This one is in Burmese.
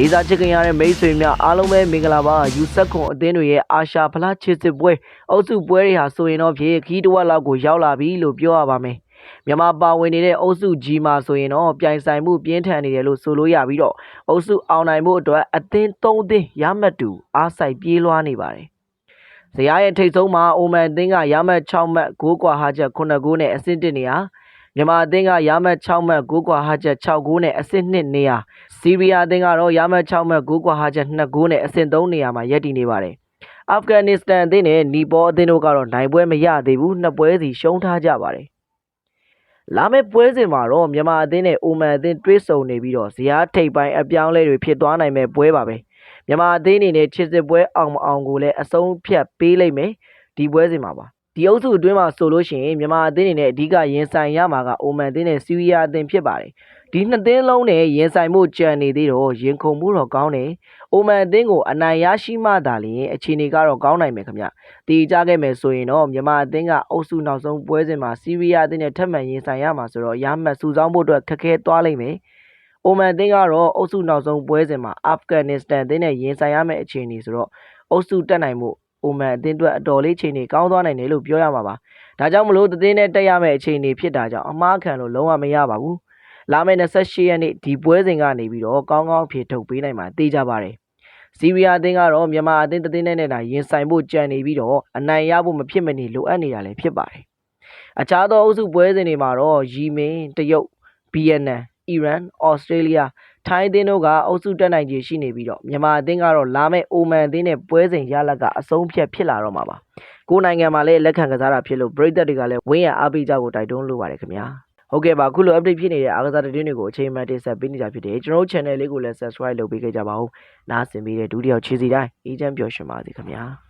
လေးစားချစ်ခင်ရတဲ့မိတ်ဆွေများအားလုံးပဲမင်္ဂလာပါယူဆက်ခွန်အသင်းတွေရဲ့အာရှာဖလားချစ်စစ်ပွဲအုပ်စုပွဲတွေဟာဆိုရင်တော့ဖြင့်ခီးတစ်ဝက်လောက်ကိုရောက်လာပြီလို့ပြောရပါမယ်မြန်မာပါဝင်နေတဲ့အုပ်စုကြီးမှာဆိုရင်တော့ပြိုင်ဆိုင်မှုပြင်းထန်နေတယ်လို့ဆိုလို့ရပြီးတော့အုပ်စုအောင်နိုင်မှုအတွက်အသင်း၃သင်းရမှတ်တူအားဆိုင်ပြေးလွှားနေပါတယ်ဇယားရဲ့ထိပ်ဆုံးမှာအိုမန်အသင်းကရမှတ်6မှတ်ဂိုးကွာဟာချက်9ဂိုးနဲ့အဆင့်1နေရာ မြန်မာအသင်းကရာမတ်6မှတ်9ကွာဟာချက်6ဂိုးနဲ့အဆင့်2နေရာဆီးရီးယားအသင်းကတော့ရာမတ်6မှတ်9ကွာဟာချက်2ဂိုးနဲ့အဆင့်3နေရာမှာရပ်တည်နေပါတယ်အာဖဂန်နစ္စတန်အသင်းနဲ့နီပေါအသင်းတို့ကတော့နိုင်ပွဲမရသေးဘူးနှစ်ပွဲစီရှုံးထားကြပါတယ်လာမယ့်ပွဲစဉ်မှာတော့မြန်မာအသင်းနဲ့အိုမန်အသင်းတွဲဆုံနေပြီးတော့ဇယားထိပ်ပိုင်းအပြောင်းလဲတွေဖြစ်သွားနိုင်မဲ့ပွဲပါပဲမြန်မာအသင်းအနေနဲ့ခြေစစ်ပွဲအောင်မအောင်ကိုလည်းအဆုံးဖြတ်ပေးလိုက်မယ်ဒီပွဲစဉ်မှာပါ ဒီအုပ်စုအတွင်းမှာဆိုလို့ရှိရင်မြန်မာအသင်းအနေနဲ့အဓိကရင်ဆိုင်ရမှာကအိုမန်အသင်းနဲ့စီးရီးယားအသင်းဖြစ်ပါတယ်။ဒီနှစ်သင်းလုံးနဲ့ရင်ဆိုင်မှုကြံနေသေးတော့ရင်ခုန်မှုတော့ကောင်းတယ်။အိုမန်အသင်းကိုအနိုင်ရရှိမှသာလျှင်အခြေအနေကတော့ကောင်းနိုင်မယ်ခင်ဗျ။တည်ကြခဲ့မယ်ဆိုရင်တော့မြန်မာအသင်းကအုပ်စုနောက်ဆုံးပွဲစဉ်မှာစီးရီးယားအသင်းနဲ့ထပ်မံရင်ဆိုင်ရမှာဆိုတော့ရမှတ်စုဆောင်းဖို့အတွက်ခက်ခဲသွားလိမ့်မယ်။အိုမန်အသင်းကတော့အုပ်စုနောက်ဆုံးပွဲစဉ်မှာအာဖဂန်နစ္စတန်အသင်းနဲ့ရင်ဆိုင်ရမယ့်အခြေအနေဆိုတော့အုပ်စုတက်နိုင်မှု အိုမန်အသင်းအတွက်အတော်လေးအခြေအနေကောင်းသွားနိုင်တယ်လို့ပြောရမှာပါ။ဒါကြောင့်မလို့သင်းနဲ့တက်ရမယ့်အခြေအနေဖြစ်တာကြောင့်အမားခံလို့လုံးဝမရပါဘူး။လာမယ့်28ရက်နေ့ဒီပွဲစဉ်ကနေပြီးတော့ကောင်းကောင်းဖြေထုတ်ပေးနိုင်မှာသိကြပါတယ်။စီးရီးယားအသင်းကတော့မြန်မာအသင်းတစ်သင်းနဲ့နဲ့တာရင်ဆိုင်ဖို့ကြံနေပြီးတော့အနိုင်ရဖို့မဖြစ်မနေလိုအပ်နေတာလည်းဖြစ်ပါတယ်။အခြားသောအုပ်စုပွဲစဉ်တွေမှာတော့ယီမင်တရုတ်ဗီယက်နမ် အီရန်ဩစတြေးလျထိုင်းအသင်းတို့ကအုပ်စုတက်နိုင်ခြေရှိနေပြီးတော့မြန်မာအသင်းကတော့လာမယ့်အိုမန်အသင်းနဲ့ပွဲစဉ်ရလဒ်ကအဆုံးဖြတ်ဖြစ်လာတော့မှာပါကိုယ်နိုင်ငံမှာလည်းလက်ခံကစားတာဖြစ်လို့ပရိသတ်တွေကလည်းဝင်းရအားပေးကြဖို့တိုက်တွန်းလိုပါတယ်ခင်ဗျာဟုတ်ကဲ့ပါခုလို update ဖြစ်နေတဲ့အားကစားသတင်းတွေကိုအချိန်မှန်တင်ဆက်ပေးနေကြဖြစ်တယ်ကျွန်တော်တို့ channel လေးကိုလည်း subscribe လုပ်ပေးခဲ့ကြပါဦးနားဆင်ပြီးတဲ့ဒုတိယခြေစီတိုင်းအေးချမ်းပျော်ရွှင်ပါစေခင်ဗျာ